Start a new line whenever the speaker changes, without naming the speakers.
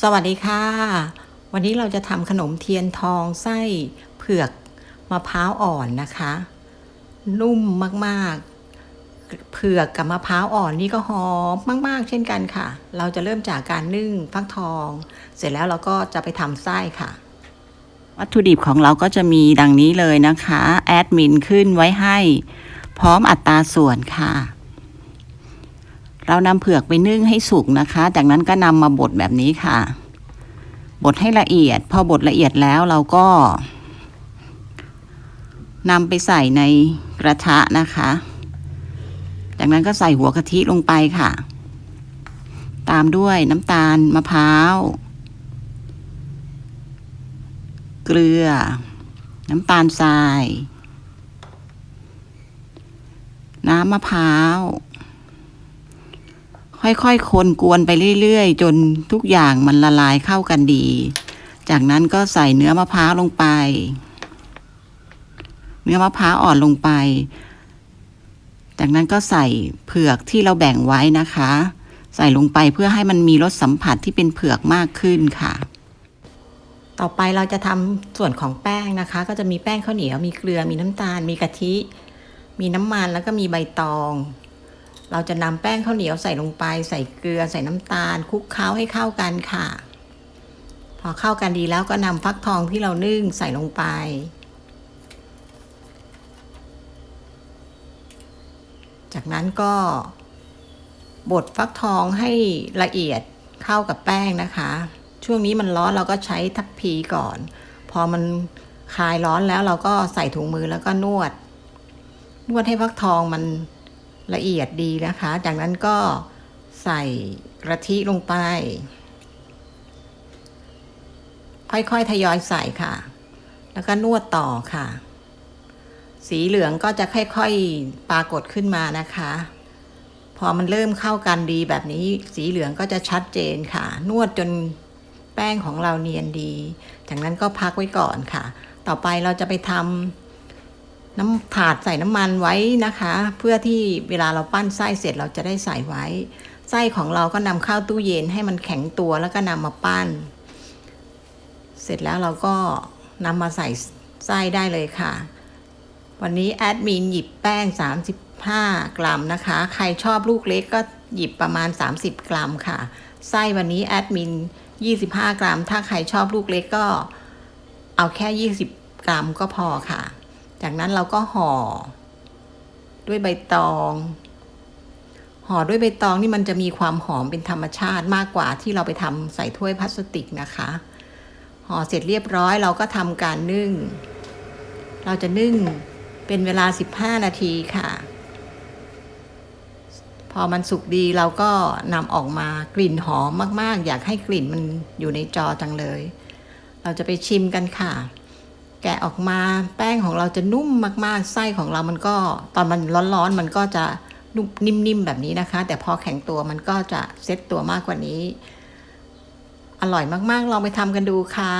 สวัสดีค่ะ วันนี้เราจะทำขนมเทียนทองไส้เผือกมะพร้าวอ่อนนะคะ นุ่มมากๆ เผือกกับมะพร้าวอ่อนนี่ก็หอมมาก ๆ เช่นกันค่ะ เราจะเริ่มจากการนึ่งฟักทอง เสร็จแล้วเราก็จะไปทำไส้ค่ะ วัตถุดิบของเราก็จะมีดังนี้เลยนะคะ แอดมินขึ้นไว้ให้ พร้อมอัตราส่วนค่ะ เรานำเผือกไปนึ่งให้สุกนะคะ จากนั้นก็นำมาบดแบบนี้ค่ะ บดให้ละเอียด พอบดละเอียดแล้วเราก็นำไปใส่ในกระทะนะคะ จากนั้นก็ใส่หัวกะทิลงไปค่ะ ตามด้วยน้ำตาลมะพร้าว เกลือ น้ำตาลทราย น้ำมะพร้าว ค่อยๆ คนกวนไปเรื่อยๆ จนทุกอย่างมันละลายเข้ากันดี จากนั้นก็ใส่เนื้อมะพร้าวลงไป เนื้อมะพร้าวอ่อนลงไป จากนั้นก็ใส่เผือกที่เราแบ่งไว้นะคะ ใส่ลงไปเพื่อให้มันมีรสสัมผัสที่เป็นเผือกมากขึ้นค่ะ ต่อไปเราจะทำส่วนของแป้งนะคะ ก็จะมีแป้งข้าวเหนียว มีเกลือ มีน้ำตาล มีกะทิ มีน้ำมันแล้วก็มีใบตอง เราจะนำแป้งข้าวเหนียวใส่ลงไป ใส่เกลือใส่น้ำตาลคลุกเคล้าให้เข้ากันค่ะ พอเข้ากันดีแล้วก็นำฟักทองที่เรานึ่งใส่ลงไป จากนั้นก็บดฟักทองให้ละเอียดเข้ากับแป้งนะคะ ช่วงนี้มันร้อนเราก็ใช้ทัพพีก่อน พอมันคลายร้อนแล้วเราก็ใส่ถุงมือแล้วก็นวด นวดให้ฟักทองมัน ละเอียดดีนะคะ จากนั้นก็ใส่กะทิลงไป ค่อยๆ ทยอยใส่ค่ะ แล้วก็นวดต่อค่ะ สีเหลืองก็จะค่อยๆ ปรากฏขึ้นมานะคะ พอมันเริ่มเข้ากันดีแบบนี้ สีเหลืองก็จะชัดเจนค่ะ นวดจนแป้งของเราเนียนดี จากนั้นก็พักไว้ก่อนค่ะ ต่อไปเราจะไปทำ น้ำถาดใส่น้ำมันไว้นะคะ เพื่อที่เวลาเราปั้นไส้เสร็จเราจะได้ใส่ไว้ ไส้ของเราก็นำเข้าตู้เย็นให้มันแข็งตัวแล้วก็นำมาปั้น เสร็จแล้วเราก็นำมาใส่ไส้ได้เลยค่ะ วันนี้แอดมินหยิบแป้ง 35 กรัมนะคะ ใครชอบลูกเล็กก็หยิบประมาณ 30 กรัมค่ะ ไส้วันนี้แอดมิน 25 กรัม ถ้าใครชอบลูกเล็กก็เอาแค่ 20 กรัมก็พอค่ะ จากนั้นเราก็ห่อ ด้วยใบตอง ห่อด้วยใบตองนี่มันจะมีความหอมเป็นธรรมชาติมากกว่าที่เราไปทำใส่ถ้วยพลาสติกนะคะ ห่อเสร็จเรียบร้อยเราก็ทำการนึ่ง เราจะนึ่งเป็นเวลา 15 นาทีค่ะ พอมันสุกดีเราก็นำออกมากลิ่นหอมมาก ๆ อยากให้กลิ่นมันอยู่ในจอจังเลย เราจะไปชิมกันค่ะ แกะออกมาแป้งของเราจะนุ่มมาก ๆ ไส้ของเรามันก็ตอนมันร้อนๆมันก็จะนุ่มนิ่มๆแบบนี้นะคะ แต่พอแข็งตัวมันก็จะเซ็ตตัวมากกว่านี้ อร่อยมากๆลองไปทำกันดูค่ะ